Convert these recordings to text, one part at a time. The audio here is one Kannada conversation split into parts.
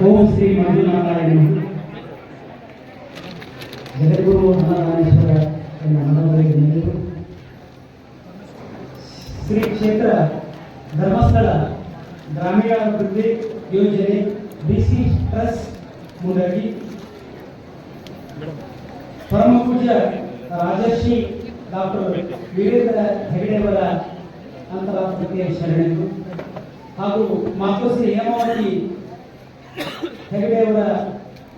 ಓಂ ಶ್ರೀ ಮಂಜುನಾರಾಯಣ. ಜಗದ್ಗುರು ಅನ್ನದಾನೇಶ್ವರ ಎನ್ನ ಮನವರಿಗೆ ನಿಂತು ಶ್ರೀ ಕ್ಷೇತ್ರ ಧರ್ಮಸ್ಥಳ ಗ್ರಾಮೀಣಾಭಿವೃದ್ಧಿ ಯೋಜನೆ ಬಿಸಿ ಟ್ರಸ್ಟ್ ಮುಂದಾಗಿ ಪರಮ ಪೂಜ್ಯ ರಾಜರ್ಷಿ ಡಾಕ್ಟರ್ ವೀರೇಂದ್ರ ಹೆಗಡೆಯವರ ಅಂತರಾತ್ಮಕ್ಕೆ ಶರಣರು ಹಾಗೂ ಮಾಪೋಸಿಯ ಹೇಮಾವತಿ ಹೆಗಡೆಯವರ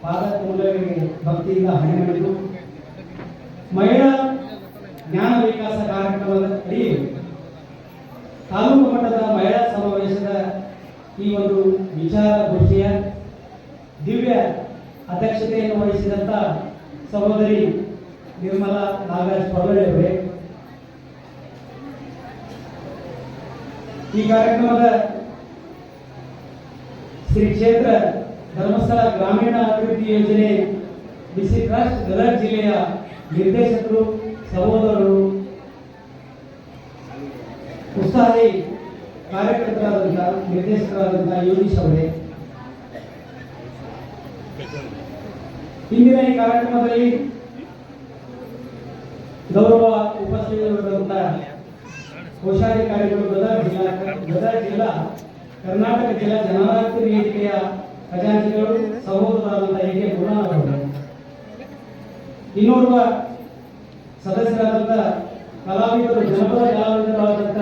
ಪಾದ ಮೂಲಗಳಿಗೆ ಭಕ್ತಿಯಿಂದ ಹಣೆ ಮಾಡಿತು ಮಹಿಳಾ ಜ್ಞಾನ ವಿಕಾಸ ಕಾರ್ಯಕ್ರಮದ ಅಡಿ ತಾಲೂಕು ಮಟ್ಟದ ಮಹಿಳಾ ಸಮಾವೇಶದ ಈ ಒಂದು ವಿಚಾರಗೋಷ್ಠಿಯ ದಿವ್ಯ ಅಧ್ಯಕ್ಷತೆಯನ್ನು ವಹಿಸಿದಂತ ಸಹೋದರಿ ನಿರ್ಮಲಾ ನಾಗರಾಜ್ ಅವರೇ. ಈ ಕಾರ್ಯಕ್ರಮದ ಶ್ರೀ ಕ್ಷೇತ್ರ ಧರ್ಮಸ್ಥಳ ಗ್ರಾಮೀಣ ಅಭಿವೃದ್ಧಿ ಯೋಜನೆ, ಬಿಸಿ ಟ್ರಸ್ಟ್, ಗದಗ ಜಿಲ್ಲೆಯ ನಿರ್ದೇಶಕರು, ಸಹೋದರರು ಉತ್ಸಾಹಿ ಕಾರ್ಯಕರ್ತರಾದಂತಹ ನಿರ್ದೇಶಕರಾದಂತಹ ಯೋಗೀಶ್ ಅವರೇ. ಇಂದಿನ ಈ ಕಾರ್ಯಕ್ರಮದಲ್ಲಿ ಗೌರವ ಉಪಸ್ಥಿತರಾದಂತಹ ಕೋಶಾಧಿಕಾರಿಗಳು ಗದಗ ಜಿಲ್ಲಾ ಗದಗ ಜಿಲ್ಲಾ, ಕರ್ನಾಟಕ ಜಿಲ್ಲಾ ಜನರಾಜ್ಯ ವೇದಿಕೆಯ ಖಜಾಂಚಿಗಳು ಸಹೋದರರಾದಂಥ ಎ ಕೆ ಅವರು ಇನ್ನೋರ್ವ ಸದಸ್ಯರಾದಂಥ ಕಲಾವಿದರು ಜನಪದ ಕಲಾವಿದರಾದಂಥ